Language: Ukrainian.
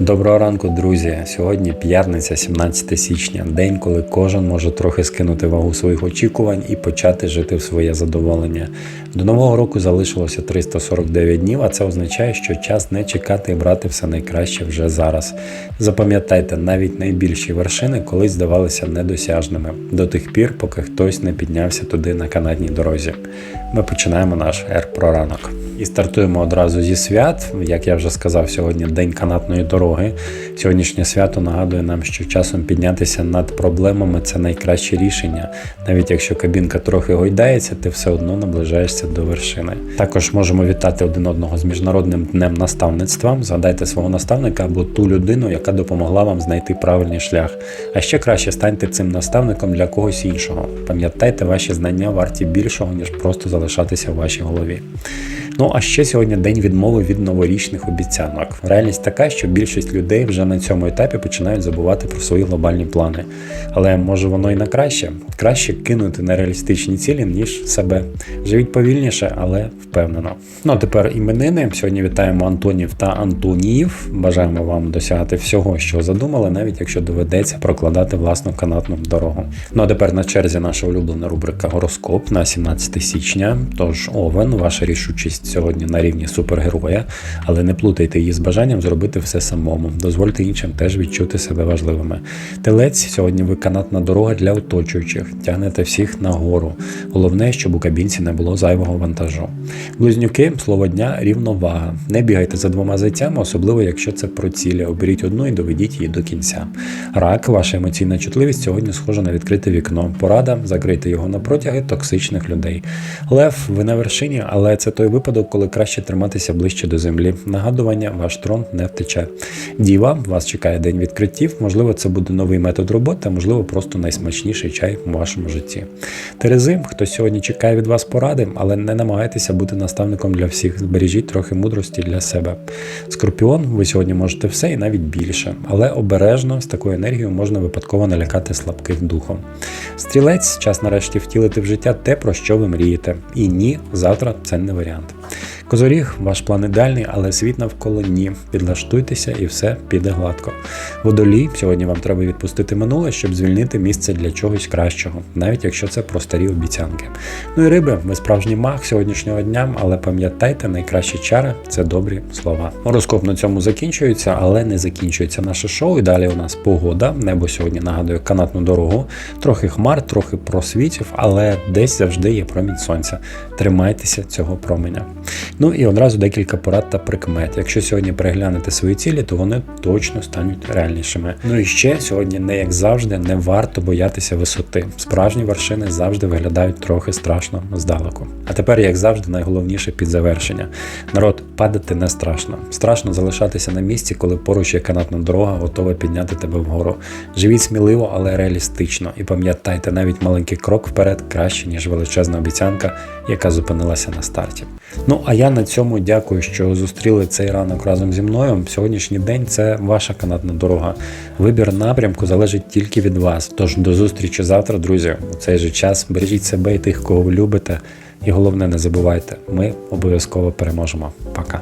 Доброго ранку, друзі! Сьогодні п'ятниця, 17 січня, день, коли кожен може трохи скинути вагу своїх очікувань і почати жити в своє задоволення. До нового року залишилося 349 днів, а це означає, що час не чекати і брати все найкраще вже зараз. Запам'ятайте, навіть найбільші вершини колись здавалися недосяжними до тих пір, поки хтось не піднявся туди на канатній дорозі. Ми починаємо наш ер про ранок. І стартуємо одразу зі свят. Як я вже сказав, сьогодні день канатної дороги. Сьогоднішнє свято нагадує нам, що часом піднятися над проблемами це найкраще рішення. Навіть якщо кабінка трохи гойдається, ти все одно наближаєшся до вершини. Також можемо вітати один одного з міжнародним днем наставництва. Згадайте свого наставника або ту людину, яка допомогла вам знайти правильний шлях. А ще краще станьте цим наставником для когось іншого. Пам'ятайте, ваші знання варті більшого, ніж просто залишатися в вашій голові. Ну а ще сьогодні день відмови від новорічних обіцянок. Реальність така, що більшість людей вже на цьому етапі починають забувати про свої глобальні плани. Але може воно і на краще. Краще кинути нереалістичні цілі, ніж себе. Живіть повільніше, але впевнено. Ну а тепер іменини. Сьогодні вітаємо Антонів та Антоніїв. Бажаємо вам досягати всього, що задумали, навіть якщо доведеться прокладати власну канатну дорогу. Ну а тепер на черзі наша улюблена рубрика Гороскоп на 17 січня. Тож Овен, ваша рішучість сьогодні на рівні супергероя, але не плутайте її з бажанням зробити все самому. Дозвольте іншим теж відчути себе важливими. Телець сьогодні ви канатна дорога для оточуючих. Тягнете всіх нагору. Головне, щоб у кабінці не було зайвого вантажу. Близнюки, слово дня, рівновага. Не бігайте за двома зайцями, особливо якщо це про цілі. Оберіть одну і доведіть її до кінця. Рак, ваша емоційна чутливість сьогодні схожа на відкрите вікно. Порада закрити його на протяги токсичних людей. Лев, ви на вершині, але це той випадок, коли краще триматися ближче до землі. Нагадування, ваш трон не втече. Діва, вас чекає день відкриттів. Можливо, це буде новий метод роботи, а можливо, просто найсмачніший чай у вашому житті. Терези, хтось сьогодні чекає від вас поради, але не намагайтеся бути наставником для всіх. Збережіть трохи мудрості для себе. Скорпіон, ви сьогодні можете все і навіть більше, але обережно з такою енергією можна випадково налякати слабких духом. Стрілець, час нарешті втілити в життя те, про що ви мрієте. І ні, завтра це не варіант. Козоріг, ваш план ідеальний, але світ навколо ні. Підлаштуйтеся і все піде гладко. Водолій, сьогодні вам треба відпустити минуле, щоб звільнити місце для чогось кращого, навіть якщо це про старі обіцянки. Ну і риби, ви справжній маг сьогоднішнього дня, але пам'ятайте, найкращі чари це добрі слова. Гороскоп на цьому закінчується, але не закінчується наше шоу. І далі у нас погода. Небо сьогодні нагадує канатну дорогу, трохи хмар, трохи просвітів, але десь завжди є промінь сонця. Тримайтеся цього променя. Ну і одразу декілька порад та прикмет. Якщо сьогодні переглянете свої цілі, то вони точно стануть реальнішими. Ну і ще сьогодні, не як завжди, не варто боятися висоти. Справжні вершини завжди виглядають трохи страшно здалеку. А тепер, як завжди, найголовніше під завершення. Народ, падати не страшно. Страшно залишатися на місці, коли поруч є канатна дорога, готова підняти тебе вгору. Живіть сміливо, але реалістично. І пам'ятайте, навіть маленький крок вперед краще, ніж величезна обіцянка, яка зупинилася на старті. Ну а я на цьому дякую, що зустріли цей ранок разом зі мною. Сьогоднішній день це ваша канатна дорога. Вибір напрямку залежить тільки від вас. Тож до зустрічі завтра, друзі. У цей же час бережіть себе і тих, кого ви любите. І головне, не забувайте, ми обов'язково переможемо. Пока.